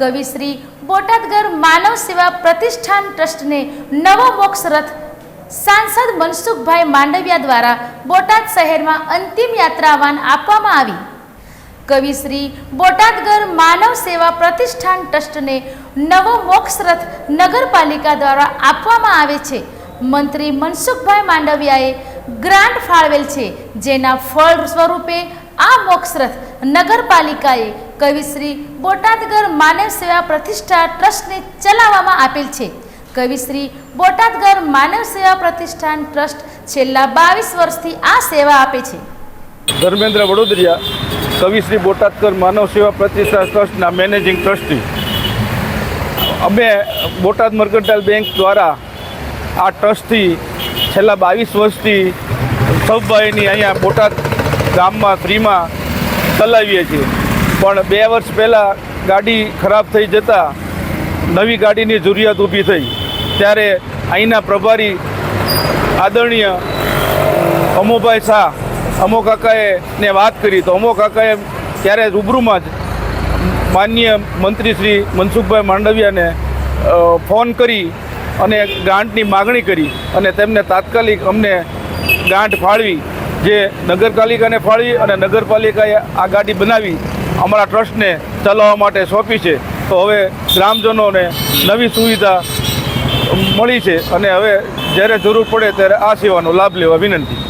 કવિશ્રી બોટાદગર માનવ સેવા પ્રતિષ્ઠાન ટ્રસ્ટને નવો મોક્ષ રથ સાંસદ મનસુખભાઈ માંડવિયા દ્વારા બોટાદ શહેરમાં અંતિમ યાત્રાવાન આપવામાં આવી. કવિશ્રી બોટાદગર માનવ સેવા પ્રતિષ્ઠાન ટ્રસ્ટને નવો મોક્ષ રથ નગરપાલિકા દ્વારા આપવામાં આવે છે. મંત્રી મનસુખભાઈ માંડવિયાએ ગ્રાન્ટ ફાળવેલ છે, જેના ફળ સ્વરૂપે આ મોક્ષરથ નગરપાલિકાએ કવિશ્રી બોટાદગર માનવ સેવા પ્રતિષ્ઠા ટ્રસ્ટને ચલાવવામાં આપેલ છે. કવિશ્રી બોટાદગર માનવ સેવા પ્રતિષ્ઠાન ટ્રસ્ટ છેલ્લા બાવીસ વર્ષથી આ સેવા આપે છે. ધર્મેન્દ્ર વડોદરિયા કવિશ્રી બોટાદકર માનવ સેવા પ્રતિષ્ઠા ટ્રસ્ટના મેનેજિંગ ટ્રસ્ટી. અમે બોટાદ મર્કન્ટાઇલ બેંક દ્વારા આ ટ્રસ્ટથી છેલ્લા બાવીસ વર્ષથી સૌભાઈની અહીંયા બોટાદ ગામમાં ફ્રીમાં ચલાવીએ છીએ. પણ બે વર્ષ પહેલાં ગાડી ખરાબ થઈ જતાં નવી ગાડીની જરૂરિયાત ઊભી થઈ. ત્યારે અહીંના પ્રભારી આદરણીય અમોભાઈ શાહ, અમો કાકાએ ને વાત કરી. તો અમો કાકાએ ત્યારે રૂબરૂમાં જ માનનીય મંત્રી શ્રી મનસુખભાઈ માંડવિયાને ફોન કરી અને ગ્રાન્ટની માગણી કરી અને તેમને તાત્કાલિક અમને ગ્રાન્ટ ફાળવી જે નગરપાલિકાને ફાળવી અને નગરપાલિકાએ આ ગાડી બનાવી અમારા ટ્રસ્ટને ચલાવવા માટે સોંપી છે. તો હવે ગ્રામજનોને નવી સુવિધા મળી છે અને હવે જ્યારે જરૂર પડે ત્યારે આ સેવાનો લાભ લેવા વિનંતી.